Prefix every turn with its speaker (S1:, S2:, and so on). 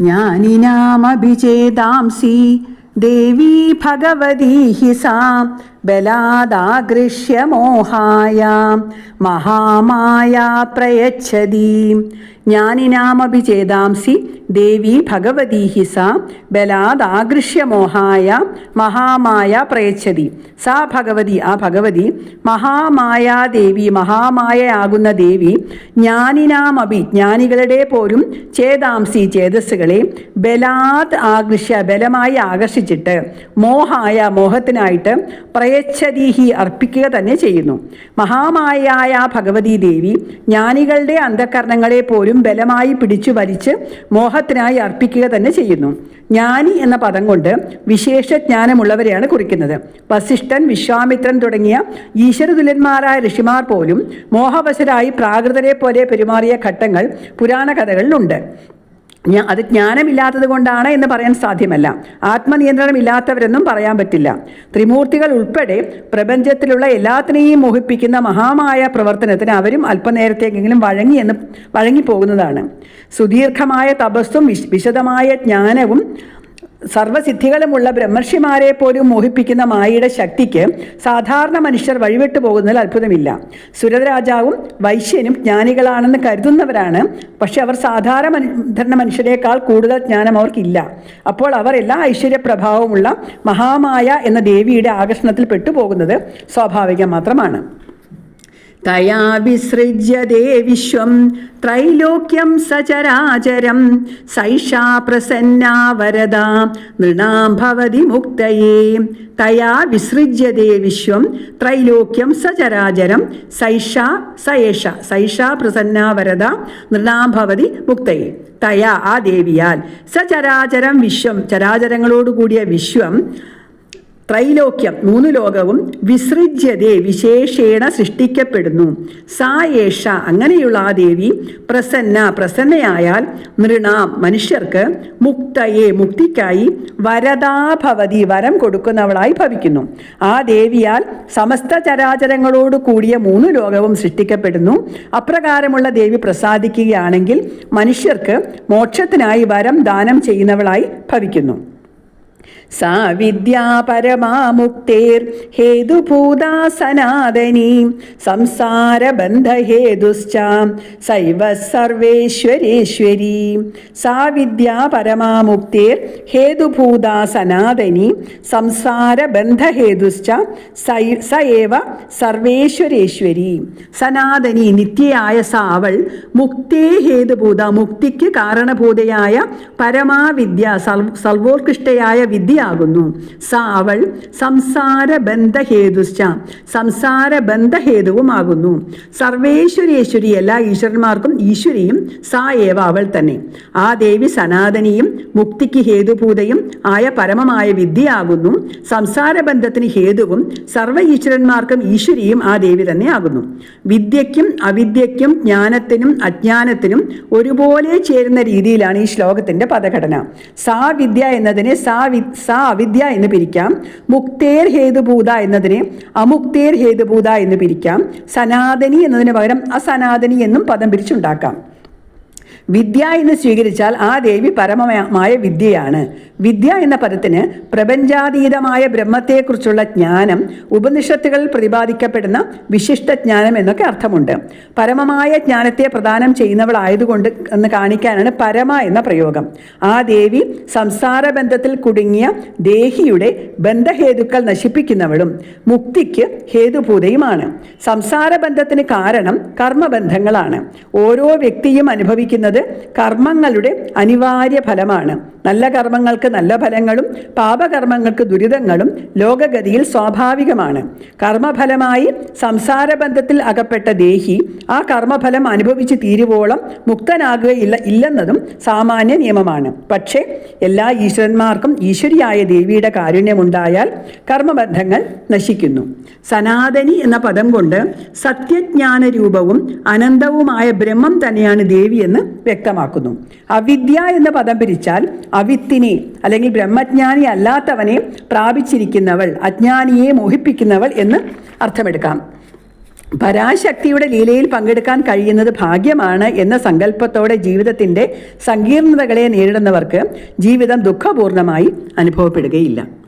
S1: ജ്ഞാനിനാമഭിചേതാംസി ദേവീ ഭഗവതി ഹി സാ ബലാദാഗൃഹ്യ മോഹായ മഹാമായ പ്രയച്ഛതി. ജ്ഞാനിനാമപി ചേതാംസി ദേവി ഭഗവതി ഹി സ ബലാദാഗൃഹ്യ മോഹായ മഹാമായ പ്രയച്ഛതി. സ ഭഗവതി ആ ഭഗവതി മഹാമായാദേവി മഹാമായയാകുന്ന ദേവി ജ്ഞാനിനാമപി ജ്ഞാനികളുടെ പോലും ചേതാംസി ചേതസ്സുകളെ ബലാത് ആകൃഷ്യ ബലമായി ആകർഷിച്ചിട്ട് മോഹായ മോഹത്തിനായിട്ട് പ്രയച്ഛതീഹി അർപ്പിക്കുക തന്നെ ചെയ്യുന്നു. മഹാമായായ ഭഗവതി ദേവി ജ്ഞാനികളുടെ അന്ധകരണങ്ങളെ പോലും ബലമായി പിടിച്ചു വലിച്ച് മോഹത്തിനായി അർപ്പിക്കുക തന്നെ ചെയ്യുന്നു. ജ്ഞാനി എന്ന പദം കൊണ്ട് വിശേഷ ജ്ഞാനമുള്ളവരെയാണ് കുറിക്കുന്നത്. വസിഷ്ഠൻ വിശ്വാമിത്രൻ തുടങ്ങിയ ഈശ്വരതുല്യന്മാരായ ഋഷിമാർ പോലും മോഹവശരായി പ്രാകൃതരെ പോലെ പെരുമാറിയ ഘട്ടങ്ങൾ പുരാണ കഥകളിലുണ്ട് അത് ജ്ഞാനമില്ലാത്തത് കൊണ്ടാണ് എന്ന് പറയാൻ സാധ്യമല്ല. ആത്മനിയന്ത്രണമില്ലാത്തവരെന്നും പറയാൻ പറ്റില്ല. ത്രിമൂർത്തികൾ ഉൾപ്പെടെ പ്രപഞ്ചത്തിലുള്ള എല്ലാത്തിനെയും മോഹിപ്പിക്കുന്ന മഹാമായ പ്രവർത്തനത്തിന് അവരും അല്പനേരത്തേക്കെങ്കിലും വഴങ്ങി എന്ന് വഴങ്ങിപ്പോകുന്നതാണ്. സുദീർഘമായ തപസ്സും വിശദമായ ജ്ഞാനവും സർവസിദ്ധികളുമുള്ള ബ്രഹ്മർഷിമാരെ പോലും മോഹിപ്പിക്കുന്ന മായയുടെ ശക്തിക്ക് സാധാരണ മനുഷ്യർ വഴിവിട്ടു പോകുന്നതിൽ അത്ഭുതമില്ല. സുരരാജാവും വൈശ്യനും ജ്ഞാനികളാണെന്ന് കരുതുന്നവരാണ്. പക്ഷെ അവർ സാധാരണ മനുഷ്യ മനുഷ്യരെക്കാൾ കൂടുതൽ ജ്ഞാനം അവർക്കില്ല. അപ്പോൾ അവർ എല്ലാ ഐശ്വര്യപ്രഭാവമുള്ള മഹാമായ എന്ന ദേവിയുടെ ആകർഷണത്തിൽ പെട്ടുപോകുന്നത് സ്വാഭാവികം മാത്രമാണ്. തയാ വിസൃജ്യതേ വിശ്വം ത്രൈലോക്യം സചരാചരം സൈഷാ പ്രസന്നാ വരദ ഭവതി മുക്തയേ. തയാ വിസൃജ്യതേ വിശ്വം ത്രൈലോക്യം സചരാചരം സൈഷാ സയേഷ സൈഷാ പ്രസന്നാ വരദ ഭവതി മുക്തയേ. തയാ ആ ദേവിയാൽ സചരാചരം വിശ്വം ചരാചരങ്ങളോടുകൂടിയ വിശ്വം ത്രൈലോക്യം മൂന്ന് ലോകവും വിസൃജ്യതേ വിശേഷേണ സൃഷ്ടിക്കപ്പെടുന്നു. സായേഷ അങ്ങനെയുള്ള ആ ദേവി പ്രസന്ന പ്രസന്നയായാൽ നൃണാം മനുഷ്യർക്ക് മുക്തയെ മുക്തിക്കായി വരദാഭവതി വരം കൊടുക്കുന്നവളായി ഭവിക്കുന്നു. ആ ദേവിയാൽ സമസ്ത ചരാചരങ്ങളോട് കൂടിയ മൂന്ന് ലോകവും സൃഷ്ടിക്കപ്പെടുന്നു. അപ്രകാരമുള്ള ദേവി പ്രസാദിക്കുകയാണെങ്കിൽ മനുഷ്യർക്ക് മോക്ഷത്തിനായി വരം ദാനം ചെയ്യുന്നവളായി ഭവിക്കുന്നു. സനാതനീ സംസാരബന്ധഹേതുശ്ച സൈവ സർവേശ്വരേശ്വരീ സാ വിദ്യാ പരമാമുക്തേർ ഹേതുഭൂതാ സനാതനി സംസാരബന്ധഹേതുശ്ച സൈ ഏവ സർവേശ്വരേശ്വരി. സനാതനി നിത്യയായ സാവൾ മുക്തേ ഹേതുഭൂത മുക്തിക്ക് കാരണഭൂതയായ പരമാവിദ്യ സർവോത്കൃഷ്ടയായ വിദ്യയാകുന്നു സ അവൾ സംസാര ബന്ധഹേതുശ്ച സംസാര ബന്ധഹേതുവുമാകുന്നു സർവേശ്വരേശ്വരി എല്ലാ ഈശ്വരന്മാർക്കും ഈശ്വരിയും സാ ഏവ അവൾ തന്നെ. ആ ദേവി സനാതനിയും മുക്തിക്ക് ഹേതുഭൂതയും ആയ പരമമായ വിദ്യയാകുന്നു. സംസാര ബന്ധത്തിന് ഹേതുവും സർവ ഈശ്വരന്മാർക്കും ഈശ്വരിയും ആ ദേവി തന്നെ തന്നെയാകുന്നു വിദ്യയ്ക്കും അവിദ്യയ്ക്കും ജ്ഞാനത്തിനും അജ്ഞാനത്തിനും ഒരുപോലെ ചേരുന്ന രീതിയിലാണ് ഈ ശ്ലോകത്തിന്റെ പദഘടന. സാ വിദ്യ എന്നതിനെ സാ സാ അവിദ്യ എന്ന് പിരിക്കാം. മുക്തേർ ഹേതുഭൂത എന്നതിനെ അമുക്തേർ ഹേതുഭൂത എന്ന് പിരിക്കാം. സനാതനി എന്നതിന് പകരം അസനാതനി എന്നും പദം പിരിച്ചുണ്ടാക്കാം. വിദ്യ എന്ന് സ്വീകരിച്ചാൽ ആ ദേവി പരമമായ വിദ്യയാണ്. വിദ്യ എന്ന പദത്തിന് പ്രപഞ്ചാതീതമായ ബ്രഹ്മത്തെക്കുറിച്ചുള്ള ജ്ഞാനം ഉപനിഷത്തുകളിൽ പ്രതിപാദിക്കപ്പെടുന്ന വിശിഷ്ട ജ്ഞാനം എന്നൊക്കെ അർത്ഥമുണ്ട്. പരമമായ ജ്ഞാനത്തെ പ്രദാനം ചെയ്യുന്നവളായതുകൊണ്ട് എന്ന് കാണിക്കാനാണ് പരമ എന്ന പ്രയോഗം. ആ ദേവി സംസാര ബന്ധത്തിൽ കുടുങ്ങിയ ദേഹിയുടെ ബന്ധഹേതുക്കൾ നശിപ്പിക്കുന്നവളും മുക്തിക്ക് ഹേതുഭൂതയുമാണ്. സംസാര ബന്ധത്തിന് കാരണം കർമ്മബന്ധങ്ങളാണ്. ഓരോ വ്യക്തിയും അനുഭവിക്കുന്നത് കർമ്മങ്ങളുടെ അനിവാര്യ ഫലമാണ് നല്ല കർമ്മങ്ങൾക്ക് നല്ല ഫലങ്ങളും പാപകർമ്മങ്ങൾക്ക് ദുരിതങ്ങളും ലോകഗതിയിൽ സ്വാഭാവികമാണ്. കർമ്മഫലമായി സംസാരബന്ധത്തിൽ അകപ്പെട്ട ദേഹി ആ കർമ്മഫലം അനുഭവിച്ച് തീരുവോളം മുക്തനാകുകയില്ല ഇല്ലെന്നതും സാമാന്യ നിയമമാണ്. പക്ഷേ എല്ലാ ഈശ്വരന്മാർക്കും ഈശ്വരിയായ ദേവിയുടെ കാരുണ്യമുണ്ടായാൽ കർമ്മബന്ധങ്ങൾ നശിക്കുന്നു. സനാതനി എന്ന പദം കൊണ്ട് സത്യജ്ഞാന രൂപവും അനന്തവുമായ ബ്രഹ്മം തന്നെയാണ് ദേവി എന്ന് വ്യക്തമാക്കുന്നു. അവിദ്യ എന്ന പദം പിരിച്ചാൽ അവിത്തിനെ അല്ലെങ്കിൽ ബ്രഹ്മജ്ഞാനി അല്ലാത്തവനെ പ്രാപിച്ചിരിക്കുന്നവൾ അജ്ഞാനിയെ മോഹിപ്പിക്കുന്നവൾ എന്ന് അർത്ഥമെടുക്കാം. പരാശക്തിയുടെ ലീലയിൽ പങ്കെടുക്കാൻ കഴിയുന്നത് ഭാഗ്യമാണ് എന്ന സങ്കല്പത്തോടെ ജീവിതത്തിന്റെ സങ്കീർണതകളെ നേരിടുന്നവർക്ക് ജീവിതം ദുഃഖപൂർണമായി അനുഭവപ്പെടുകയില്ല.